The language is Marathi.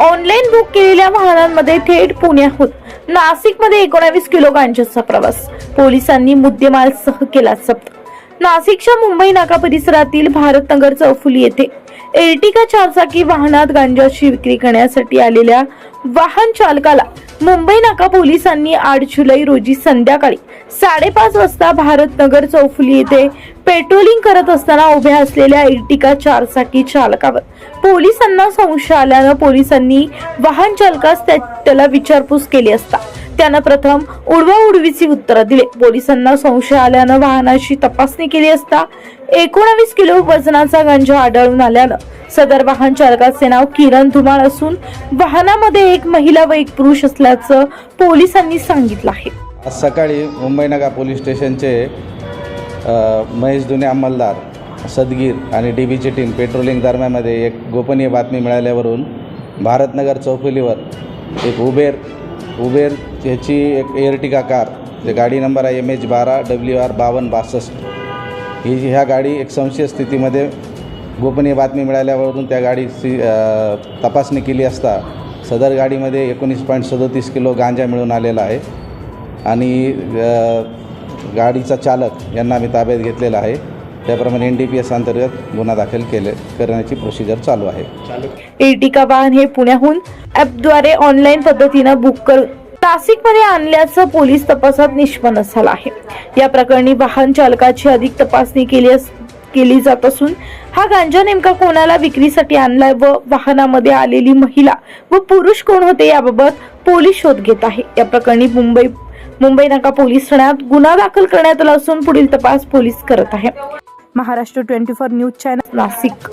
ऑनलाईन बुक केलेल्या वाहनांमध्ये थेट पुण्याहून नाशिकमध्ये एकोणावीस किलो गांजाचा प्रवास. पोलिसांनी मुद्देमाल सह केला जप्त. नाशिकच्या मुंबई नाका परिसरातील भारतनगर चौफुली येथे एर्टिका चारचाकी वाहनात गांजाची विक्री करण्यासाठी आलेल्या वाहन चालकाला मुंबई नाका पोलिसांनी आठ जुलै रोजी संध्याकाळी साडेपाच वाजता भारतनगर चौफुली येथे पेट्रोलिंग करत असताना उभ्या असलेल्या एर्टिका चारचाकी चालकावर पोलिसांना संशय आल्यानं पोलिसांनी वाहन चालकास त्याला विचारपूस केली असता. त्यानं प्रथम उडवा उडवीची उत्तरं दिले. पोलिसांना संशय आल्यानं वाहनाची तपासणी केली असता एकोणावीस किलो वजनाचा गांजा आढळून आल्यानं सदर वाहन चालकाचे नाव किरण धुमाळ असून वाहनामध्ये एक महिला व एक पुरुष असल्याचं पोलिसांनी सांगितलं आहे. आज सकाळी मुंबई नगर पोलीस स्टेशनचे महेश दुने अंमलदार सदगीर आणि डी बीची टीम पेट्रोलिंग दरम्यानमध्ये एक गोपनीय बातमी मिळाल्यावरून भारतनगर चौफुलीवर एक उबेर उबेर ह्याची एक एअरटिका कार जे गाडी नंबर आहे एम एच बारा डब्ल्यू आर बावन्न बासष्ट. ही जी- ह्या गाडी एक संशय स्थितीमध्ये गोपनीय बातमी मिळाल्यावरून त्या गाडीची तपासणी केली असता सदर गाडीमध्ये एकोणीस पॉईंट सदोतीस किलो गांजा मिळून आलेला आहे आणि गाडीचा चालक यांना आम्ही ताब्यात घेतलेला आहे. त्याप्रमाणे एन डी पी एस अंतर्गत गुन्हा दाखल केले करण्याची प्रोसिजर चालू आहे. एर्टिका वाहन हे पुण्याहून ॲपद्वारे ऑनलाईन पद्धतीनं बुक करून नाशिकमध्ये आणल्याचं पोलीस तपासात निष्पन्न झालं आहे. या प्रकरणी वाहन चालकाची अधिक तपासणी केली अस- केली जात असून हा गांजा नेमका कोणाला विक्रीसाठी आणलाय व वाहनामध्ये आलेली महिला व पुरुष कोण होते याबाबत पोलीस शोध घेत आहे. या प्रकरणी मुंबई मुंबई नाका पोलीस ठाण्यात गुन्हा दाखल करण्यात आला असून पुढील तपास पोलीस करत आहे. Maharashtra twenty four news channel Nashik